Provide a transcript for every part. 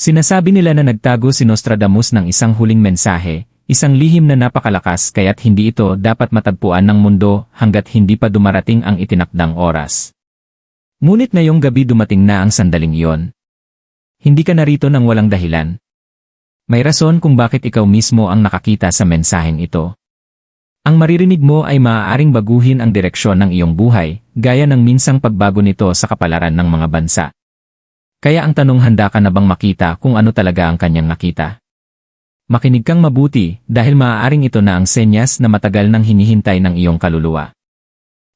Sinasabi nila na nagtago si Nostradamus ng isang huling mensahe, isang lihim na napakalakas kaya't hindi ito dapat matagpuan ng mundo hanggat hindi pa dumarating ang itinakdang oras. Ngunit ngayong gabi dumating na ang sandaling iyon. Hindi ka narito ng walang dahilan. May rason kung bakit ikaw mismo ang nakakita sa mensaheng ito. Ang maririnig mo ay maaaring baguhin ang direksyon ng iyong buhay, gaya ng minsang pagbago nito sa kapalaran ng mga bansa. Kaya ang tanong handa ka na bang makita kung ano talaga ang kanyang nakita? Makinig kang mabuti dahil maaaring ito na ang senyas na matagal nang hinihintay ng iyong kaluluwa.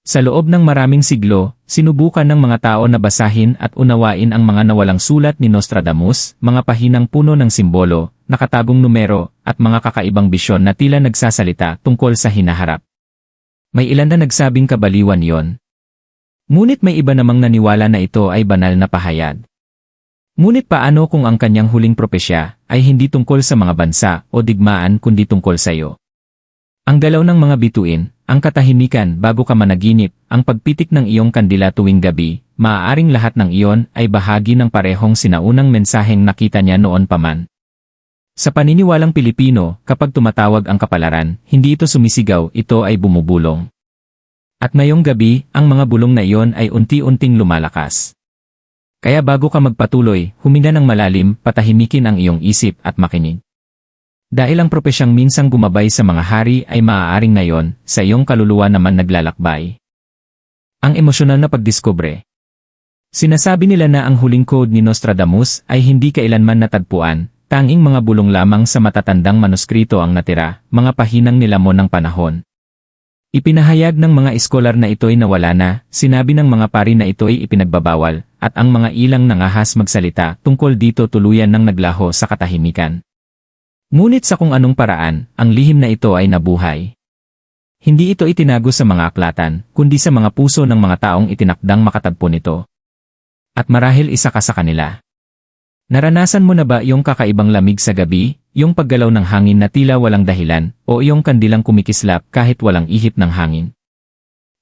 Sa loob ng maraming siglo, sinubukan ng mga tao na basahin at unawain ang mga nawalang sulat ni Nostradamus, mga pahinang puno ng simbolo, nakatagong numero, at mga kakaibang bisyon na tila nagsasalita tungkol sa hinaharap. May ilan na nagsabing kabaliwan yon. Ngunit may iba namang naniwala na ito ay banal na pahayag. Ngunit paano kung ang kanyang huling propesya ay hindi tungkol sa mga bansa o digmaan kundi tungkol sa iyo? Ang galaw ng mga bituin, ang katahimikan bago ka managinip, ang pagpitik ng iyong kandila tuwing gabi, maaaring lahat ng iyon ay bahagi ng parehong sinaunang mensaheng nakita niya noon pa man. Sa paniniwalang Pilipino, kapag tumatawag ang kapalaran, hindi ito sumisigaw, ito ay bumubulong. At ngayong gabi, ang mga bulong na iyon ay unti-unting lumalakas. Kaya bago ka magpatuloy, huminga ng malalim, patahimikin ang iyong isip at makinig. Dahil ang propesyang minsang gumabay sa mga hari ay maaaring ngayon, sa iyong kaluluwa naman naglalakbay. Ang emosyonal na pagdiskubre. Sinasabi nila na ang huling code ni Nostradamus ay hindi kailanman natagpuan, tanging mga bulong lamang sa matatandang manuskrito ang natira, mga pahinang nilamon ng panahon. Ipinahayag ng mga eskolar na ito'y nawala na, sinabi ng mga pari na ito'y ipinagbabawal, at ang mga ilang nangahas magsalita tungkol dito tuluyan ng naglaho sa katahimikan. Ngunit sa kung anong paraan, ang lihim na ito ay nabuhay. Hindi ito itinago sa mga aklatan, kundi sa mga puso ng mga taong itinakdang makatagpo nito. At marahil isa ka sa kanila. Naranasan mo na ba yung kakaibang lamig sa gabi, yung paggalaw ng hangin na tila walang dahilan, o yung kandilang kumikislap kahit walang ihip ng hangin?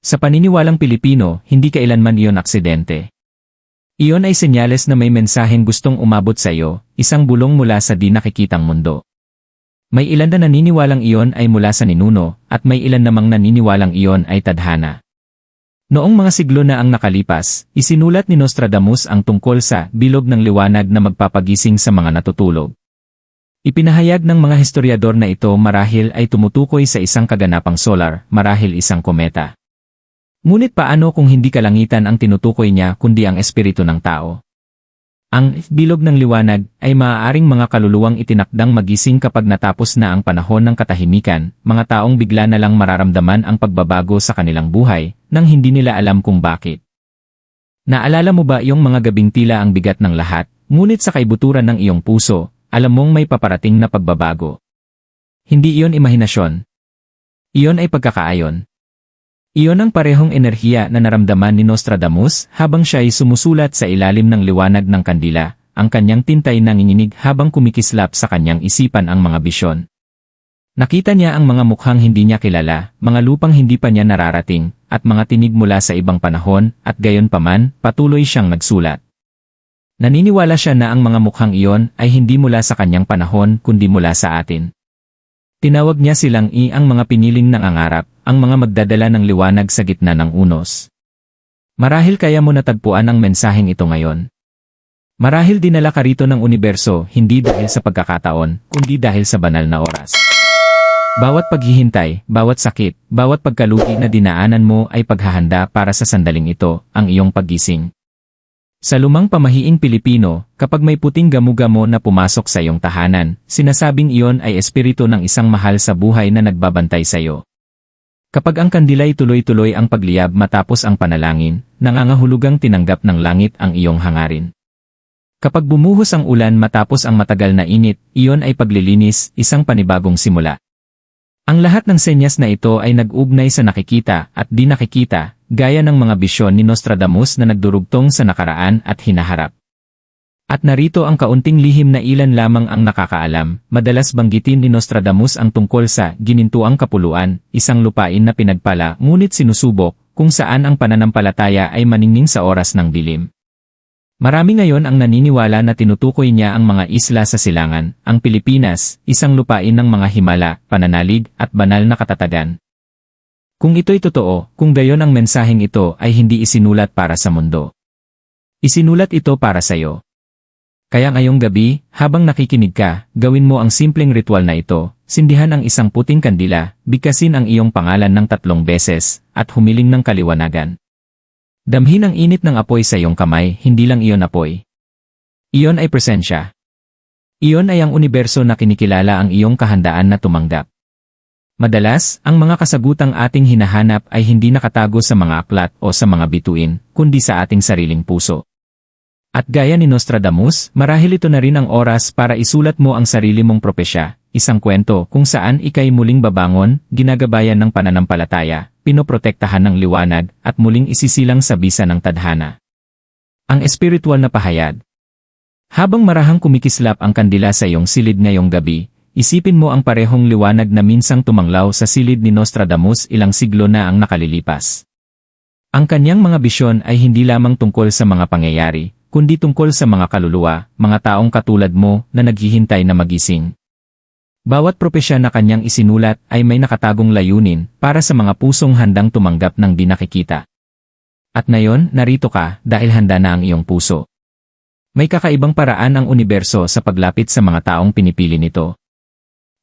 Sa paniniwalang Pilipino, hindi kailanman iyon aksidente. Iyon ay senyales na may mensaheng gustong umabot sa iyo, isang bulong mula sa di nakikitang mundo. May ilan na naniniwalang iyon ay mula sa ninuno, at may ilan namang naniniwalang iyon ay tadhana. Noong mga siglo na ang nakalipas, isinulat ni Nostradamus ang tungkol sa bilog ng liwanag na magpapagising sa mga natutulog. Ipinahayag ng mga historiador na ito marahil ay tumutukoy sa isang kaganapang solar, marahil isang kometa. Ngunit paano kung hindi kalangitan ang tinutukoy niya kundi ang espiritu ng tao? Ang bilog ng liwanag ay maaaring mga kaluluwang itinakdang magising kapag natapos na ang panahon ng katahimikan, mga taong bigla na lang mararamdaman ang pagbabago sa kanilang buhay, nang hindi nila alam kung bakit. Naalala mo ba yung mga gabing tila ang bigat ng lahat, ngunit sa kaibuturan ng iyong puso, alam mong may paparating na pagbabago. Hindi iyon imahinasyon. Iyon ay pagkakaayon. Iyon ang parehong enerhiya na naramdaman ni Nostradamus habang siya ay sumusulat sa ilalim ng liwanag ng kandila, ang kanyang tintay nanginginig habang kumikislap sa kanyang isipan ang mga bisyon. Nakita niya ang mga mukhang hindi niya kilala, mga lupang hindi pa niya nararating, at mga tinig mula sa ibang panahon, at gayon paman, patuloy siyang nagsulat. Naniniwala siya na ang mga mukhang iyon ay hindi mula sa kanyang panahon kundi mula sa atin. Tinawag niya silang i ang mga piniling ng angarap, ang mga magdadala ng liwanag sa gitna ng unos. Marahil kaya mo natagpuan ang mensaheng ito ngayon. Marahil dinala ka rito ng universo hindi dahil sa pagkakataon, kundi dahil sa banal na oras. Bawat paghihintay, bawat sakit, bawat pagkalugi na dinaanan mo ay paghahanda para sa sandaling ito, ang iyong paggising. Sa lumang pamahiing Pilipino, kapag may puting gamu-gamo na pumasok sa iyong tahanan, sinasabing iyon ay espiritu ng isang mahal sa buhay na nagbabantay sa iyo. Kapag ang kandila'y tuloy-tuloy ang pagliyab matapos ang panalangin, nangangahulugang tinanggap ng langit ang iyong hangarin. Kapag bumuhos ang ulan matapos ang matagal na init, iyon ay paglilinis, isang panibagong simula. Ang lahat ng senyas na ito ay nag-ugnay sa nakikita at di nakikita, gaya ng mga bisyon ni Nostradamus na nagdurugtong sa nakaraan at hinaharap. At narito ang kaunting lihim na ilan lamang ang nakakaalam, madalas banggitin ni Nostradamus ang tungkol sa ginintuang kapuluan, isang lupain na pinagpala ngunit sinusubok, kung saan ang pananampalataya ay maningning sa oras ng dilim. Marami ngayon ang naniniwala na tinutukoy niya ang mga isla sa silangan, ang Pilipinas, isang lupain ng mga himala, pananalig, at banal na katatagan. Kung ito'y totoo, kung gayon ang mensaheng ito ay hindi isinulat para sa mundo. Isinulat ito para sa iyo. Kaya ngayong gabi, habang nakikinig ka, gawin mo ang simpleng ritual na ito, sindihan ang isang puting kandila, bigkasin ang iyong pangalan ng tatlong beses, at humiling ng kaliwanagan. Damhin ang init ng apoy sa iyong kamay, hindi lang iyon apoy. Iyon ay presensya. Iyon ay ang universo na kinikilala ang iyong kahandaan na tumanggap. Madalas, ang mga kasagutang ating hinahanap ay hindi nakatago sa mga aklat o sa mga bituin, kundi sa ating sariling puso. At gaya ni Nostradamus, marahil ito na rin ang oras para isulat mo ang sarili mong propesya, isang kwento kung saan ikay muling babangon, ginagabayan ng pananampalataya, pinoprotektahan ng liwanag, at muling isisilang sa bisa ng tadhana. Ang espiritual na pahayag. Habang marahang kumikislap ang kandila sa iyong silid ngayong gabi, isipin mo ang parehong liwanag na minsang tumanglaw sa silid ni Nostradamus ilang siglo na ang nakalilipas. Ang kanyang mga bisyon ay hindi lamang tungkol sa mga pangyayari, kundi tungkol sa mga kaluluwa, mga taong katulad mo na naghihintay na magising. Bawat propesya na kanyang isinulat ay may nakatagong layunin para sa mga pusong handang tumanggap ng di nakikita. At ngayon, narito ka dahil handa na ang iyong puso. May kakaibang paraan ang universo sa paglapit sa mga taong pinipili nito.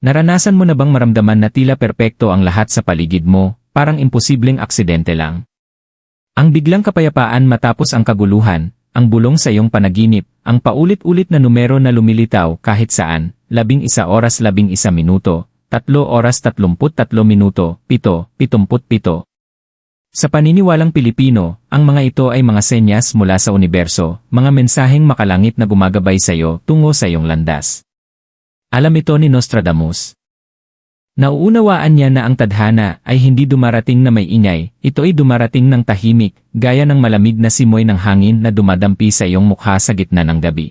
Naranasan mo na bang maramdaman na tila perpekto ang lahat sa paligid mo, parang imposibleng aksidente lang? Ang biglang kapayapaan matapos ang kaguluhan, ang bulong sa iyong panaginip, ang paulit-ulit na numero na lumilitaw kahit saan, labing isa oras labing isa minuto, tatlo oras tatlumput tatlo minuto, pito, pitumput pito. Sa paniniwalang Pilipino, ang mga ito ay mga senyas mula sa universo, mga mensaheng makalangit na gumagabay sa iyo tungo sa iyong landas. Alam ito ni Nostradamus. Nauunawaan niya na ang tadhana ay hindi dumarating na may ingay, ito ay dumarating ng tahimik, gaya ng malamig na simoy ng hangin na dumadampi sa iyong mukha sa gitna ng gabi.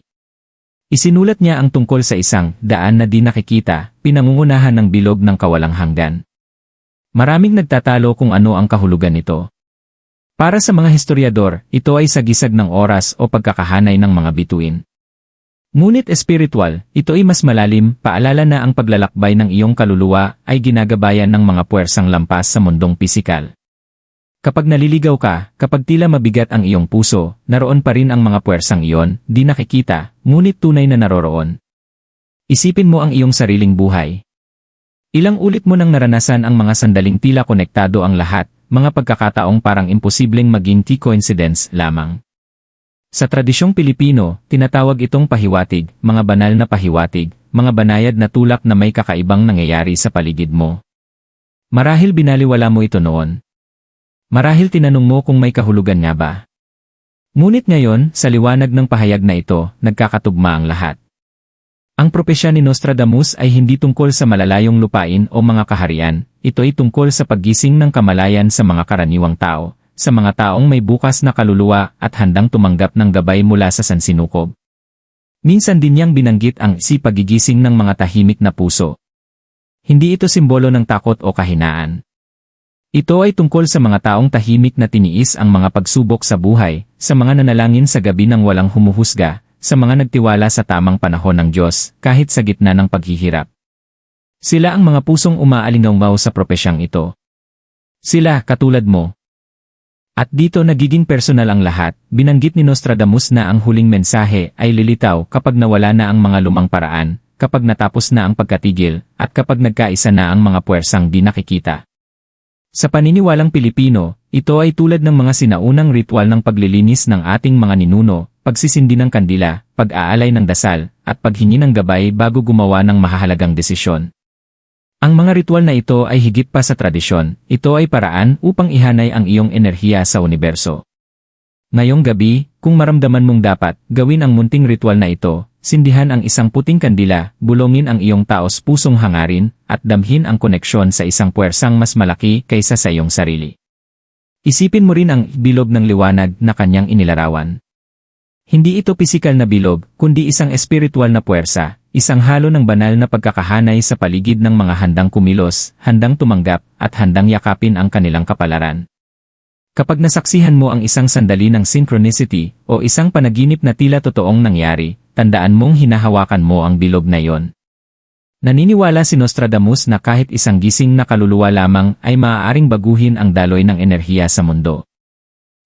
Isinulat niya ang tungkol sa isang daan na di nakikita, pinangungunahan ng bilog ng kawalang hanggan. Maraming nagtatalo kung ano ang kahulugan nito. Para sa mga historiador, ito ay sagisag ng oras o pagkakahanay ng mga bituin. Ngunit espiritual, ito ay mas malalim, paalala na ang paglalakbay ng iyong kaluluwa ay ginagabayan ng mga puwersang lampas sa mundong pisikal. Kapag naliligaw ka, kapag tila mabigat ang iyong puso, naroon pa rin ang mga puwersang iyon, di nakikita, ngunit tunay na naroroon. Isipin mo ang iyong sariling buhay. Ilang ulit mo nang naranasan ang mga sandaling tila konektado ang lahat, mga pagkakataong parang imposibleng maging T-coincidence lamang. Sa tradisyong Pilipino, tinatawag itong pahiwatig, mga banal na pahiwatig, mga banayad na tulak na may kakaibang nangyayari sa paligid mo. Marahil binaliwala mo ito noon. Marahil tinanong mo kung may kahulugan nga ba. Ngunit ngayon, sa liwanag ng pahayag na ito, nagkakatugma ang lahat. Ang propesya ni Nostradamus ay hindi tungkol sa malalayong lupain o mga kaharian, ito ay tungkol sa paggising ng kamalayan sa mga karaniwang tao, sa mga taong may bukas na kaluluwa at handang tumanggap ng gabay mula sa sansinukob. Minsan din niyang binanggit ang si pagigising ng mga tahimik na puso. Hindi ito simbolo ng takot o kahinaan. Ito ay tungkol sa mga taong tahimik na tiniis ang mga pagsubok sa buhay, sa mga nanalangin sa gabi ng walang humuhusga, sa mga nagtiwala sa tamang panahon ng Diyos, kahit sa gitna ng paghihirap. Sila ang mga pusong umaalingaw sa propesyang ito. Sila, katulad mo, at dito nagiging personal ang lahat, binanggit ni Nostradamus na ang huling mensahe ay lilitaw kapag nawala na ang mga lumang paraan, kapag natapos na ang pagkatigil, at kapag nagkaisa na ang mga puwersang di nakikita. Sa paniniwalang Pilipino, ito ay tulad ng mga sinaunang ritual ng paglilinis ng ating mga ninuno, pagsisindi ng kandila, pag-aalay ng dasal, at paghingi ng gabay bago gumawa ng mahahalagang desisyon. Ang mga ritual na ito ay higit pa sa tradisyon, ito ay paraan upang ihanay ang iyong enerhiya sa universo. Ngayong gabi, kung maramdaman mong dapat, gawin ang munting ritual na ito, sindihan ang isang puting kandila, bulongin ang iyong taos pusong hangarin, at damhin ang koneksyon sa isang puwersang mas malaki kaysa sa iyong sarili. Isipin mo rin ang bilog ng liwanag na kanyang inilarawan. Hindi ito pisikal na bilog, kundi isang espiritual na puwersa, Isang halo ng banal na pagkakahanay sa paligid ng mga handang kumilos, handang tumanggap, at handang yakapin ang kanilang kapalaran. Kapag nasaksihan mo ang isang sandali ng synchronicity o isang panaginip na tila totoong nangyari, tandaan mong hinahawakan mo ang bilog na iyon. Naniniwala si Nostradamus na kahit isang gising na kaluluwa lamang ay maaaring baguhin ang daloy ng enerhiya sa mundo.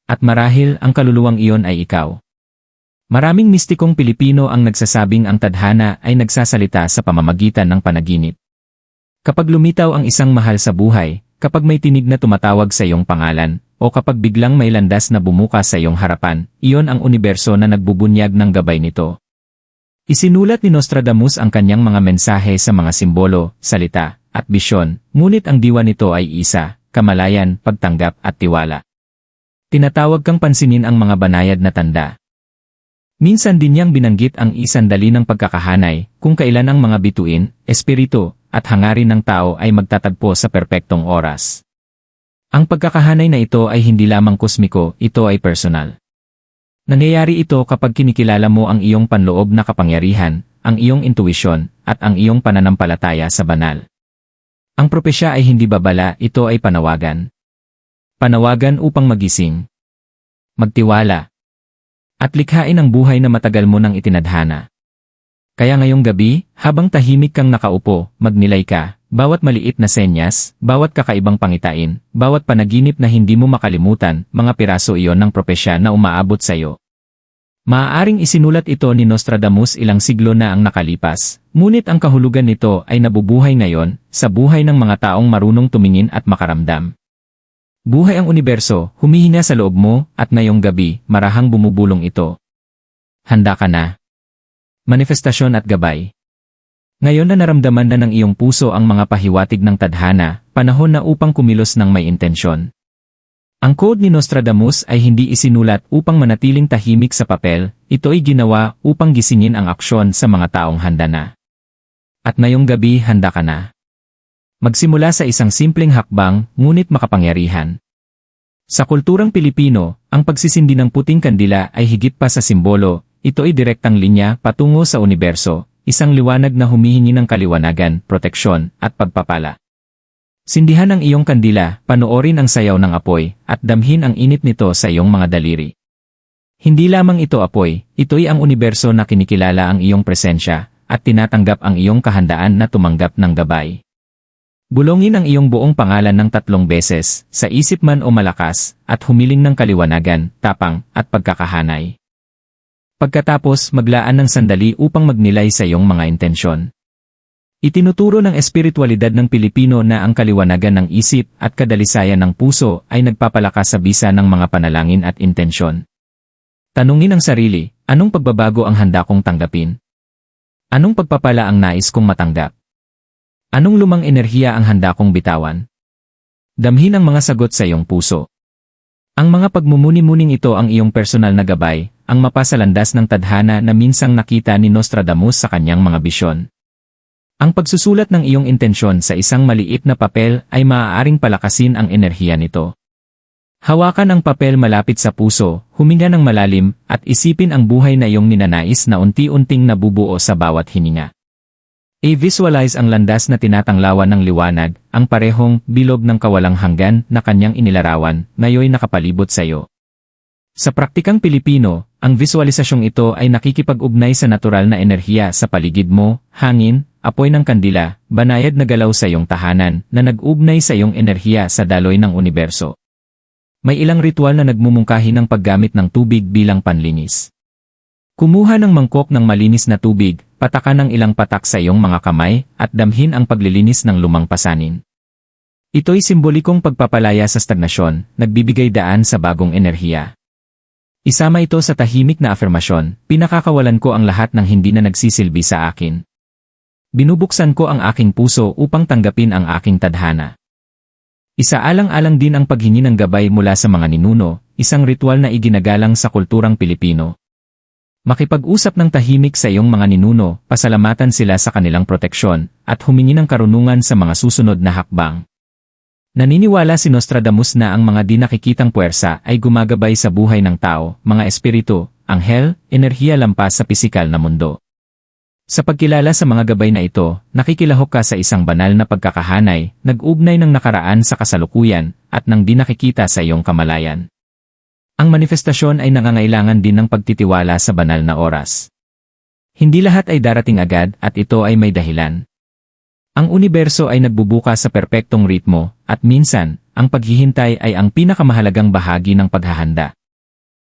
At marahil ang kaluluwang iyon ay ikaw. Maraming mistikong Pilipino ang nagsasabing ang tadhana ay nagsasalita sa pamamagitan ng panaginip. Kapag lumitaw ang isang mahal sa buhay, kapag may tinig na tumatawag sa iyong pangalan, o kapag biglang may landas na bumukas sa iyong harapan, iyon ang universo na nagbubunyag ng gabay nito. Isinulat ni Nostradamus ang kanyang mga mensahe sa mga simbolo, salita, at bisyon, ngunit ang diwa nito ay isa, kamalayan, pagtanggap at tiwala. Tinatawag kang pansinin ang mga banayad na tanda. Minsan din niyang binanggit ang isandali ng pagkakahanay, kung kailan ang mga bituin, espiritu, at hangarin ng tao ay magtatagpo sa perpektong oras. Ang pagkakahanay na ito ay hindi lamang kosmiko, ito ay personal. Nangyayari ito kapag kinikilala mo ang iyong panloob na kapangyarihan, ang iyong intuisyon, at ang iyong pananampalataya sa banal. Ang propesya ay hindi babala, ito ay panawagan. Panawagan upang magising. Magtiwala. At likhain ang buhay na matagal mo nang itinadhana. Kaya ngayong gabi, habang tahimik kang nakaupo, magnilay ka, bawat maliit na senyas, bawat kakaibang pangitain, bawat panaginip na hindi mo makalimutan, mga piraso iyon ng propesya na umaabot sa iyo. Maaaring isinulat ito ni Nostradamus ilang siglo na ang nakalipas, ngunit ang kahulugan nito ay nabubuhay ngayon, sa buhay ng mga taong marunong tumingin at makaramdam. Buhay ang universo, humihina sa loob mo, at ngayong gabi, marahang bumubulong ito. Handa ka na. Manifestasyon at gabay. Ngayon na naramdaman na ng iyong puso ang mga pahiwatig ng tadhana, panahon na upang kumilos ng may intensyon. Ang code ni Nostradamus ay hindi isinulat upang manatiling tahimik sa papel, ito ay ginawa upang gisingin ang aksyon sa mga taong handa na. At ngayong gabi handa ka na. Magsimula sa isang simpleng hakbang, ngunit makapangyarihan. Sa kulturang Pilipino, ang pagsisindi ng puting kandila ay higit pa sa simbolo, ito ay direktang linya patungo sa universo, isang liwanag na humihingi ng kaliwanagan, proteksyon, at pagpapala. Sindihan ang iyong kandila, panoorin ang sayaw ng apoy, at damhin ang init nito sa iyong mga daliri. Hindi lamang ito apoy, ito'y ang universo na kinikilala ang iyong presensya, at tinatanggap ang iyong kahandaan na tumanggap ng gabay. Bulongin ang iyong buong pangalan ng tatlong beses, sa isip man o malakas, at humiling ng kaliwanagan, tapang, at pagkakahanay. Pagkatapos maglaan ng sandali upang magnilay sa iyong mga intensyon. Itinuturo ng espiritualidad ng Pilipino na ang kaliwanagan ng isip at kadalisayan ng puso ay nagpapalakas sa bisa ng mga panalangin at intensyon. Tanungin ang sarili, anong pagbabago ang handa kong tanggapin? Anong pagpapala ang nais kong matanggap? Anong lumang enerhiya ang handa kong bitawan? Damhin ang mga sagot sa iyong puso. Ang mga pagmumuni-muning ito ang iyong personal na gabay, ang mapasalandas ng tadhana na minsang nakita ni Nostradamus sa kanyang mga bisyon. Ang pagsusulat ng iyong intensyon sa isang maliit na papel ay maaaring palakasin ang enerhiya nito. Hawakan ang papel malapit sa puso, huminga ng malalim, at isipin ang buhay na iyong ninanais na unti-unting nabubuo sa bawat hininga. I-visualize ang landas na tinatanglawan ng liwanag, ang parehong bilog ng kawalang hanggan na kanyang inilarawan, ngayoy nakapalibot sa iyo. Sa praktikang Pilipino, ang visualisasyong ito ay nakikipag-ugnay sa natural na enerhiya sa paligid mo, hangin, apoy ng kandila, banayad na galaw sa iyong tahanan, na nag-ugnay sa iyong enerhiya sa daloy ng universo. May ilang ritual na nagmumungkahi ng paggamit ng tubig bilang panlinis. Kumuha ng mangkok ng malinis na tubig, patakan ng ilang patak sa iyong mga kamay, at damhin ang paglilinis ng lumang pasanin. Ito'y simbolikong pagpapalaya sa stagnasyon, nagbibigay daan sa bagong enerhiya. Isama ito sa tahimik na afirmasyon, pinakakawalan ko ang lahat ng hindi na nagsisilbi sa akin. Binubuksan ko ang aking puso upang tanggapin ang aking tadhana. Isaalang-alang din ang paghingi ng gabay mula sa mga ninuno, isang ritual na iginagalang sa kulturang Pilipino. Makipag-usap ng tahimik sa iyong mga ninuno, pasalamatan sila sa kanilang proteksyon, at humingi ng karunungan sa mga susunod na hakbang. Naniniwala si Nostradamus na ang mga di nakikitang puwersa ay gumagabay sa buhay ng tao, mga espiritu, anghel, enerhiya lampas sa pisikal na mundo. Sa pagkilala sa mga gabay na ito, nakikilahok ka sa isang banal na pagkakahanay, nag-ugnay ng nakaraan sa kasalukuyan, at nang di nakikita sa iyong kamalayan. Ang manifestasyon ay nangangailangan din ng pagtitiwala sa banal na oras. Hindi lahat ay darating agad at ito ay may dahilan. Ang universo ay nagbubuka sa perpektong ritmo at minsan, ang paghihintay ay ang pinakamahalagang bahagi ng paghahanda.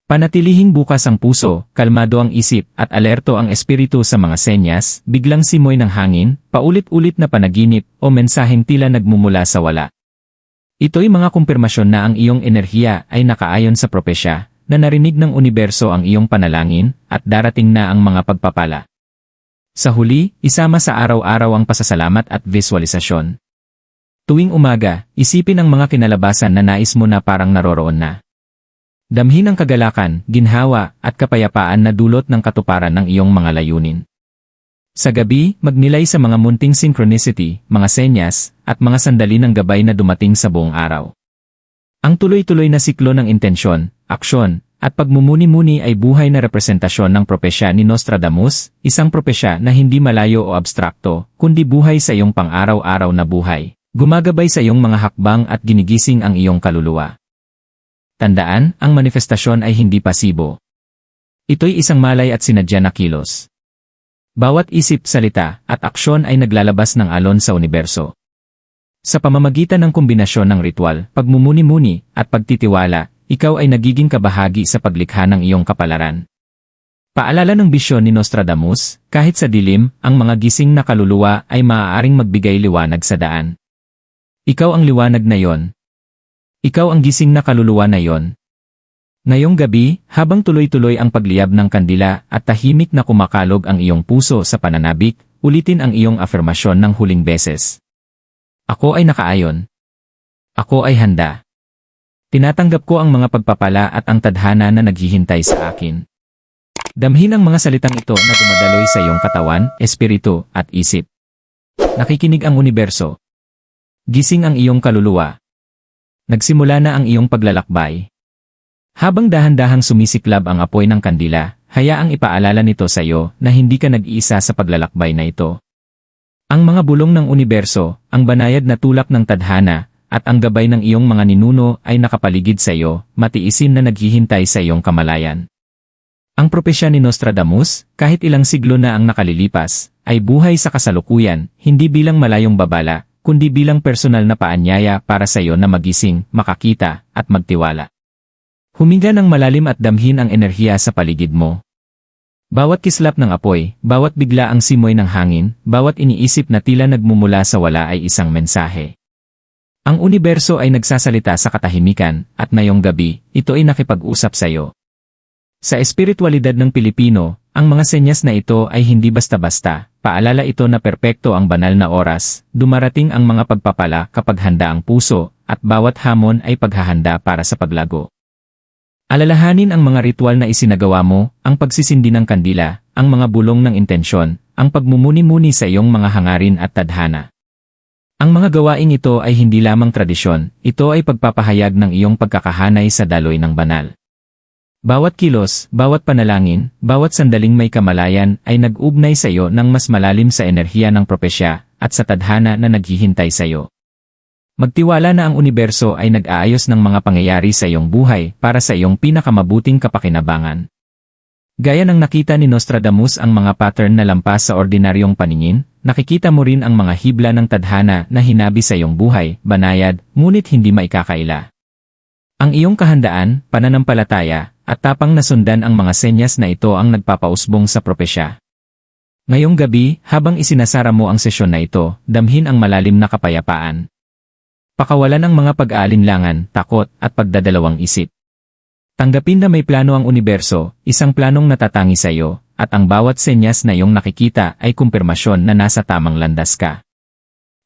Panatilihing bukas ang puso, kalmado ang isip at alerto ang espiritu sa mga senyas, biglang simoy ng hangin, paulit-ulit na panaginip o mensaheng tila nagmumula sa wala. Ito'y mga kumpirmasyon na ang iyong enerhiya ay nakaayon sa propesya, na narinig ng universo ang iyong panalangin, at darating na ang mga pagpapala. Sa huli, isama sa araw-araw ang pasasalamat at visualisasyon. Tuwing umaga, isipin ang mga kinalabasan na nais mo na parang naroroon na. Damhin ang kagalakan, ginhawa, at kapayapaan na dulot ng katuparan ng iyong mga layunin. Sa gabi, magnilay sa mga munting synchronicity, mga senyas, at mga sandali ng gabay na dumating sa buong araw. Ang tuloy-tuloy na siklo ng intensyon, aksyon, at pagmumuni-muni ay buhay na representasyon ng propesya ni Nostradamus, isang propesya na hindi malayo o abstrakto, kundi buhay sa iyong pang-araw-araw na buhay. Gumagabay sa iyong mga hakbang at ginigising ang iyong kaluluwa. Tandaan, ang manifestasyon ay hindi pasibo. Ito'y isang malay at sinadya na kilos. Bawat isip, salita, at aksyon ay naglalabas ng alon sa universo. Sa pamamagitan ng kombinasyon ng ritual, pagmumuni-muni, at pagtitiwala, ikaw ay nagiging kabahagi sa paglikha ng iyong kapalaran. Paalala ng bisyon ni Nostradamus, kahit sa dilim, ang mga gising na kaluluwa ay maaaring magbigay liwanag sa daan. Ikaw ang liwanag na yon, ikaw ang gising na kaluluwa na yon. Ngayong gabi, habang tuloy-tuloy ang pagliyab ng kandila at tahimik na kumakalog ang iyong puso sa pananabik, ulitin ang iyong afirmasyon ng huling beses. Ako ay nakaayon. Ako ay handa. Tinatanggap ko ang mga pagpapala at ang tadhana na naghihintay sa akin. Damhin ang mga salitang ito na dumadaloy sa iyong katawan, espiritu, at isip. Nakikinig ang universo. Gising ang iyong kaluluwa. Nagsimula na ang iyong paglalakbay. Habang dahan-dahang sumisiklab ang apoy ng kandila, hayaang ipaalala nito sa iyo na hindi ka nag-iisa sa paglalakbay na ito. Ang mga bulong ng universo, ang banayad na tulak ng tadhana, at ang gabay ng iyong mga ninuno ay nakapaligid sa iyo, matiisin na naghihintay sa iyong kamalayan. Ang propesya ni Nostradamus, kahit ilang siglo na ang nakalilipas, ay buhay sa kasalukuyan, hindi bilang malayong babala, kundi bilang personal na paanyaya para sa iyo na magising, makakita, at magtiwala. Huminga ng malalim at damhin ang enerhiya sa paligid mo. Bawat kislap ng apoy, bawat bigla ang simoy ng hangin, bawat iniisip na tila nagmumula sa wala ay isang mensahe. Ang universo ay nagsasalita sa katahimikan, at ngayong gabi, ito ay nakipag-usap sa iyo. Sa espiritualidad ng Pilipino, ang mga senyas na ito ay hindi basta-basta, Paalala ito na perpekto ang banal na oras, dumarating ang mga pagpapala kapag handa ang puso, at bawat hamon ay paghahanda para sa paglago. Alalahanin ang mga ritual na isinagawa mo, ang pagsisindi ng kandila, ang mga bulong ng intensyon, ang pagmumuni-muni sa iyong mga hangarin at tadhana. Ang mga gawaing ito ay hindi lamang tradisyon, ito ay pagpapahayag ng iyong pagkakahanay sa daloy ng banal. Bawat kilos, bawat panalangin, bawat sandaling may kamalayan ay nag-ugnay sa iyo ng mas malalim sa enerhiya ng propesya at sa tadhana na naghihintay sa iyo. Magtiwala na ang universo ay nag-aayos ng mga pangyayari sa iyong buhay para sa iyong pinakamabuting kapakinabangan. Gaya ng nakita ni Nostradamus ang mga pattern na lampas sa ordinaryong paningin, nakikita mo rin ang mga hibla ng tadhana na hinabi sa iyong buhay, banayad, ngunit hindi maikakaila. Ang iyong kahandaan, pananampalataya, at tapang nasundan ang mga senyas na ito ang nagpapausbong sa propesya. Ngayong gabi, habang isinasara mo ang sesyon na ito, damhin ang malalim na kapayapaan. Pakawalan ang mga pag-aalinlangan, takot, at pagdadalawang isip. Tanggapin na may plano ang universo, isang planong natatangi sa iyo, at ang bawat senyas na iyong nakikita ay kumpirmasyon na nasa tamang landas ka.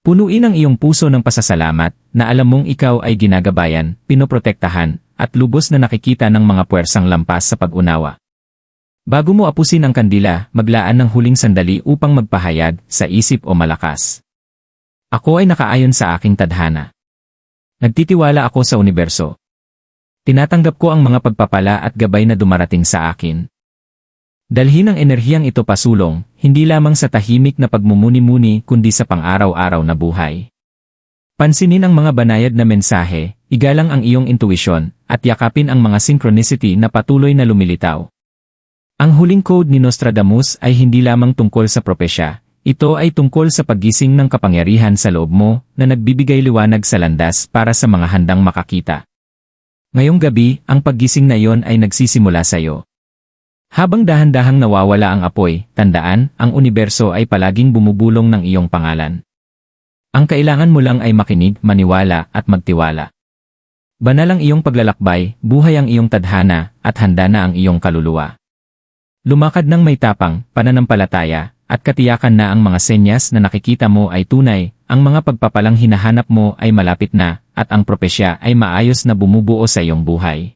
Punuin ang iyong puso ng pasasalamat na alam mong ikaw ay ginagabayan, pinoprotektahan, at lubos na nakikita ng mga puwersang lampas sa pag-unawa. Bago mo apusin ang kandila, maglaan ng huling sandali upang magpahayag sa isip o malakas. Ako ay nakaayon sa aking tadhana. Nagtitiwala ako sa universo. Tinatanggap ko ang mga pagpapala at gabay na dumarating sa akin. Dalhin ang enerhiyang ito pasulong, hindi lamang sa tahimik na pagmumuni-muni kundi sa pang-araw-araw na buhay. Pansinin ang mga banayad na mensahe, Igalang ang iyong intuition, at yakapin ang mga synchronicity na patuloy na lumilitaw. Ang huling code ni Nostradamus ay hindi lamang tungkol sa propesya, ito ay tungkol sa paggising ng kapangyarihan sa loob mo na nagbibigay liwanag sa landas para sa mga handang makakita. Ngayong gabi, ang paggising na iyon ay nagsisimula sa iyo. Habang dahan-dahang nawawala ang apoy, tandaan, ang universo ay palaging bumubulong ng iyong pangalan. Ang kailangan mo lang ay makinig, maniwala, at magtiwala. Banal ang iyong paglalakbay, buhay ang iyong tadhana, at handa na ang iyong kaluluwa. Lumakad ng may tapang, pananampalataya, at katiyakan na ang mga senyas na nakikita mo ay tunay, ang mga pagpapalang hinahanap mo ay malapit na, at ang propesya ay maayos na bumubuo sa iyong buhay.